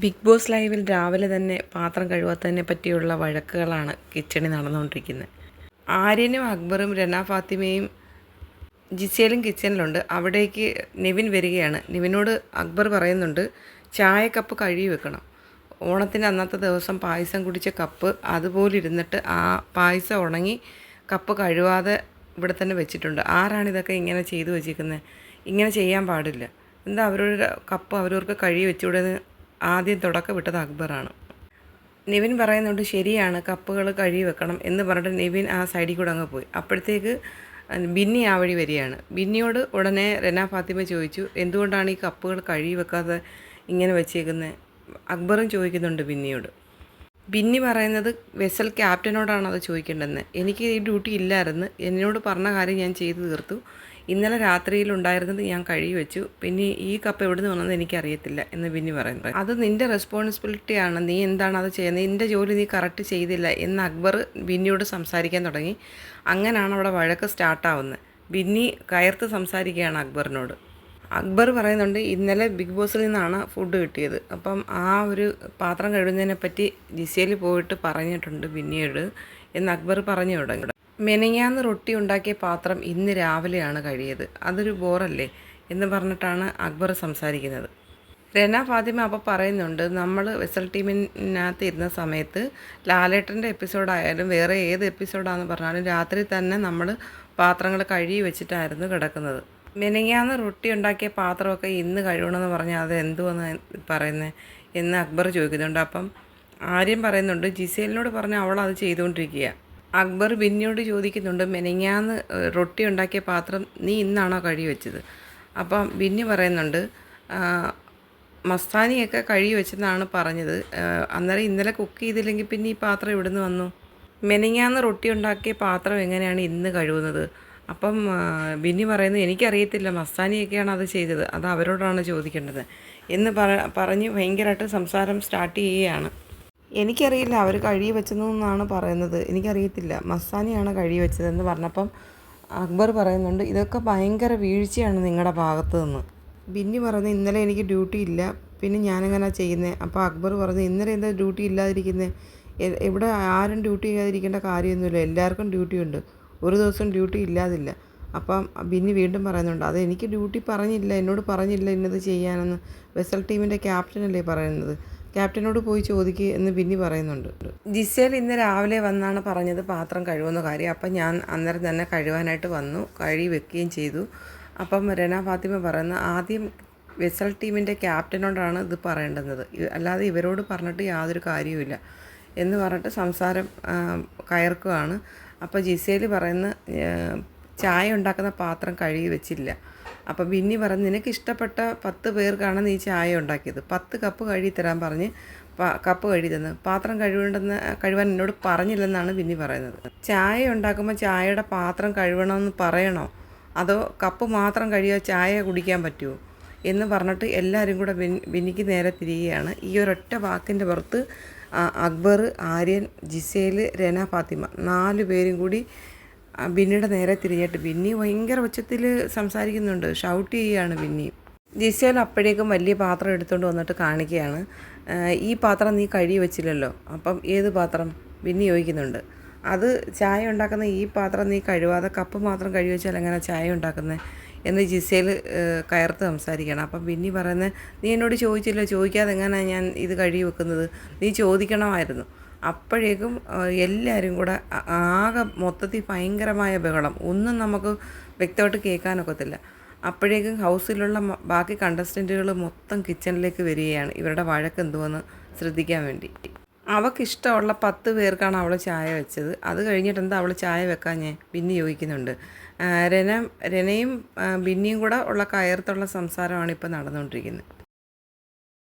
Big boss ലൈവിൽ രാവിലെ തന്നെ പാത്രം കഴുകാത്തതിനെ പറ്റിയുള്ള വഴക്കുകളാണ് കിച്ചണിൽ നടന്നുകൊണ്ടിരിക്കുന്നത്. ആര്യനും അക്ബറും രന ഫാത്തിമയും ജിസേലും കിച്ചണിലുണ്ട്. അവിടേക്ക് നിവിൻ വരികയാണ്. നിവിനോട് അക്ബർ പറയുന്നുണ്ട് ചായ കപ്പ് കഴുകി വെക്കണം. ഓണത്തിന്റെ അന്നത്തെ ദിവസം പായസം കുടിച്ച കപ്പ് അതുപോലെ ഇരുന്നിട്ട് ആ പായസം ഉണങ്ങി കപ്പ് കഴുകാതെ ഇവിടെ തന്നെ വെച്ചിട്ടുണ്ട്. ആരാണ് ഇതൊക്കെ ഇങ്ങനെ ചെയ്തു വെച്ചിരിക്കുന്നത്? ഇങ്ങനെ ചെയ്യാൻ പാടില്ല. എന്താ അവരുടെ കപ്പ് അവരവർക്ക് കഴുകി വെച്ചുകൂടെന്ന് ആദ്യം തുടക്കം വിട്ടത് അക്ബറാണ്. നിവിൻ പറയുന്നുണ്ട് ശരിയാണ് കപ്പുകൾ കഴുകി വെക്കണം എന്ന് പറഞ്ഞിട്ട് നിവിൻ ആ സൈഡിൽ കൂടെ അങ്ങ് പോയി. അപ്പോഴത്തേക്ക് ബിന്നി ആ വഴി വരികയാണ്. ബിന്നിയോട് ഉടനെ റെന ഫാത്തിമ ചോദിച്ചു എന്തുകൊണ്ടാണ് ഈ കപ്പുകൾ കഴുകി വെക്കാതെ ഇങ്ങനെ വെച്ചേക്കുന്നത് അക്ബറും ചോദിക്കുന്നുണ്ട് ബിന്നിയോട്. ബിന്നി പറയുന്നത് വെസൽ ക്യാപ്റ്റനോടാണ് അത് ചോദിക്കേണ്ടതെന്ന്. എനിക്ക് ഈ ഡ്യൂട്ടി ഇല്ലായിരുന്നു. എന്നോട് പറഞ്ഞ കാര്യം ഞാൻ ചെയ്തു തീർത്തു. ഇന്നലെ രാത്രിയിൽ ഉണ്ടായിരുന്നത് ഞാൻ കഴുകി വെച്ചു. പിന്നെ ഈ കപ്പ് എവിടെ നിന്ന് വന്നത് എനിക്കറിയത്തില്ല എന്ന് ബിന്നി പറയുന്നത്. അത് നിന്റെ റെസ്പോൺസിബിലിറ്റിയാണ് നീ എന്താണ് അത് ചെയ്യുന്നത്? നിന്റെ ജോലി നീ കറക്റ്റ് ചെയ്തില്ല എന്ന് അക്ബർ ബിന്നിയോട് സംസാരിക്കാൻ തുടങ്ങി. അങ്ങനെയാണ് അവിടെ വഴക്ക് സ്റ്റാർട്ടാവുന്നത് ബിന്നി കയർത്ത് സംസാരിക്കുകയാണ് അക്ബറിനോട്. അക്ബർ പറയുന്നുണ്ട് ഇന്നലെ ബിഗ് ബോസിൽ നിന്നാണ് ഫുഡ് കിട്ടിയത്. അപ്പം ആ ഒരു പാത്രം കഴുകുന്നതിനെ പറ്റി ജിസയിൽ പോയിട്ട് പറഞ്ഞിട്ടുണ്ട് ബിന്നിയോട് എന്ന് അക്ബർ പറഞ്ഞു തുടങ്ങി. മെനങ്ങാന്ന് റൊട്ടി ഉണ്ടാക്കിയ പാത്രം ഇന്ന് രാവിലെയാണ് കഴിയത്. അതൊരു ബോറല്ലേ എന്ന് പറഞ്ഞിട്ടാണ് അക്ബർ സംസാരിക്കുന്നത്. രന ഫാത്തിമ അപ്പോൾ പറയുന്നുണ്ട് നമ്മൾ വെസൽ ടീമിനകത്ത് ഇരുന്ന സമയത്ത് ലാലേട്ടന്റെ എപ്പിസോഡായാലും വേറെ ഏത് എപ്പിസോഡാണെന്ന് പറഞ്ഞാലും രാത്രി തന്നെ നമ്മൾ പാത്രങ്ങൾ കഴുകി വെച്ചിട്ടായിരുന്നു കിടക്കുന്നത്. മെനങ്ങാന്ന് റൊട്ടി ഉണ്ടാക്കിയ പാത്രമൊക്കെ ഇന്ന് കഴുകണമെന്ന് പറഞ്ഞാൽ അത് എന്തുവെന്ന് പറയുന്നത് എന്ന് അക്ബർ ചോദിക്കുന്നുണ്ട്. അപ്പം ആര്യം പറയുന്നുണ്ട് ജിസേലിനോട് പറഞ്ഞാൽ അവൾ അത് ചെയ്തുകൊണ്ടിരിക്കുക അക്ബർ ബിന്നിയോട് ചോദിക്കുന്നുണ്ട് മെനങ്ങാന്ന് റൊട്ടി ഉണ്ടാക്കിയ പാത്രം നീ ഇന്നാണോ കഴുകി വെച്ചത്? അപ്പം ബിന്നി പറയുന്നുണ്ട് മസ്താനിയൊക്കെ കഴുകി വെച്ചെന്നാണ് പറഞ്ഞത്. അന്നേരം ഇന്നലെ കുക്ക് ചെയ്തില്ലെങ്കിൽ പിന്നെ ഈ പാത്രം ഇവിടുന്ന് വന്നു? മെനങ്ങാന്ന് റൊട്ടി ഉണ്ടാക്കിയ പാത്രം എങ്ങനെയാണ് ഇന്ന് കഴുകുന്നത്? അപ്പം ബിന്നി പറയുന്നത് എനിക്കറിയത്തില്ല മസ്താനിയൊക്കെയാണ് അത് ചെയ്തത്. അത് അവരോടാണ് ചോദിക്കേണ്ടത്. എന്ന് പറ പറഞ്ഞ് ഭയങ്കരമായിട്ട് സംസാരം സ്റ്റാർട്ട് ചെയ്യുകയാണ്. എനിക്കറിയില്ല അവർ കഴുകി വെച്ചതെന്നാണ് പറയുന്നത്. എനിക്കറിയത്തില്ല. മസ്താനിയാണ് കഴുകി വെച്ചതെന്ന് പറഞ്ഞപ്പം അക്ബർ പറയുന്നുണ്ട് ഇതൊക്കെ ഭയങ്കര വീഴ്ചയാണ് നിങ്ങളുടെ ഭാഗത്തു നിന്ന് ബിന്നി പറയുന്നത് ഇന്നലെ എനിക്ക് ഡ്യൂട്ടി ഇല്ല. പിന്നെ ഞാനെങ്ങനെ ചെയ്യുന്നത് അപ്പോൾ അക്ബർ പറഞ്ഞു ഇന്നലെ എന്താ ഡ്യൂട്ടി ഇല്ലാതിരിക്കുന്നത് എവിടെ ആരും ഡ്യൂട്ടി ചെയ്യാതിരിക്കേണ്ട കാര്യമൊന്നുമില്ല. എല്ലാവർക്കും ഡ്യൂട്ടി ഉണ്ട് ഒരു ദിവസം ഡ്യൂട്ടി ഇല്ലാതില്ല. അപ്പം ബിന്നി വീണ്ടും പറയുന്നുണ്ട് അത് എനിക്ക് ഡ്യൂട്ടി പറഞ്ഞില്ല. എന്നോട് പറഞ്ഞില്ല ഇന്നത് ചെയ്യാനെന്ന്. വെസൽ ടീമിന്റെ ക്യാപ്റ്റനല്ലേ പറയുന്നത്. ക്യാപ്റ്റനോട് പോയി ചോദിക്കുക എന്ന് ബിന്നി പറയുന്നുണ്ട്. ജിസേൽ ഇന്ന് രാവിലെ വന്നാണ് പറഞ്ഞത് പാത്രം കഴുകുന്ന കാര്യം. അപ്പം ഞാൻ അന്നേരം തന്നെ കഴുകാനായിട്ട് വന്നു കഴി വെക്കുകയും ചെയ്തു. അപ്പം രന ഫാത്തിമ പറയുന്ന ആദ്യം വെസൽ ടീമിന്റെ ക്യാപ്റ്റനോടാണ് ഇത് പറയേണ്ടുന്നത്. അല്ലാതെ ഇവരോട് പറഞ്ഞിട്ട് യാതൊരു കാര്യവുമില്ല. എന്ന് പറഞ്ഞിട്ട് സംസാരം കയർക്കുകയാണ്. അപ്പോൾ ജിസേൽ പറയുന്ന ചായ ഉണ്ടാക്കുന്ന പാത്രം കഴുകി വെച്ചില്ല. അപ്പോൾ ബിന്നി പറഞ്ഞ് നിനക്ക് ഇഷ്ടപ്പെട്ട പത്ത് പേർക്കാണ് നീ ചായ ഉണ്ടാക്കിയത്. പത്ത് കപ്പ് കഴുകി തരാൻ പറഞ്ഞ് കപ്പ് കഴുകി തന്ന്. പാത്രം കഴുകേണ്ടെന്ന് കഴുകാൻ എന്നോട് പറഞ്ഞില്ലെന്നാണ് ബിന്നി പറയുന്നത്. ചായ ഉണ്ടാക്കുമ്പോൾ ചായയുടെ പാത്രം കഴുകണമെന്ന് പറയണോ? അതോ കപ്പ് മാത്രം കഴുകിയാൽ ചായ കുടിക്കാൻ പറ്റുമോ എന്ന് പറഞ്ഞിട്ട് എല്ലാവരും കൂടെ ബിന്നിക്ക് നേരെ തിരികുകയാണ് ഈ ഒരൊറ്റ വാക്കിന്റെ പുറത്ത് അക്ബർ ആര്യൻ ജിസേൽ രന ഫാത്തിമ നാല് പേരും കൂടി ബിന്നിയുടെ നേരെ തിരിഞ്ഞിട്ട് ബിന്നി ഭയങ്കര ഉച്ചത്തിൽ സംസാരിക്കുന്നുണ്ട്. ഷൗട്ട് ചെയ്യുകയാണ് ബിന്നി. ജിസേൽ അപ്പോഴേക്കും വലിയ പാത്രം എടുത്തുകൊണ്ട് വന്നിട്ട് കാണിക്കുകയാണ്. ഈ പാത്രം നീ കഴുകി വെച്ചില്ലല്ലോ. അപ്പം ഏത് പാത്രം? ബിന്നി ചോദിക്കുന്നുണ്ട്. അത് ചായ ഉണ്ടാക്കുന്ന ഈ പാത്രം നീ കഴുകാതെ കപ്പ് മാത്രം കഴുകി വെച്ചാൽ എങ്ങനെ ചായ ഉണ്ടാക്കുന്നത് എന്ന് ജിസേൽ കയർത്ത് സംസാരിക്കണം അപ്പം ബിന്നി പറയുന്നത് നീ എന്നോട് ചോദിച്ചില്ല ചോദിക്കാതെ എങ്ങനെയാണ് ഞാൻ ഇത് കഴുകി വെക്കുന്നത്? നീ ചോദിക്കണമായിരുന്നു. അപ്പോഴേക്കും എല്ലാവരും കൂടെ ആകെ മൊത്തത്തിൽ ഭയങ്കരമായ ബഹളം. ഒന്നും നമുക്ക് വ്യക്തമായിട്ട് കേൾക്കാനൊക്കത്തില്ല. അപ്പോഴേക്കും ഹൗസിലുള്ള ബാക്കി കണ്ടസ്റ്റന്റുകൾ മൊത്തം കിച്ചണിലേക്ക് വരികയാണ്. ഇവരുടെ വഴക്ക് എന്തുവെന്ന് ശ്രദ്ധിക്കാൻ വേണ്ടി അവൾക്കിഷ്ടമുള്ള പത്ത് പേർക്കാണ് അവൾ ചായ വെച്ചത്. അത് കഴിഞ്ഞിട്ട് എന്താ അവൾ ചായ വെക്കാൻ ഞാൻ ബിന്നി ചോദിക്കുന്നുണ്ട്. രന രനയും ബിന്നിയും കൂടെ ഉള്ള കയർത്തുള്ള സംസാരമാണ് ഇപ്പോൾ നടന്നുകൊണ്ടിരിക്കുന്നത്.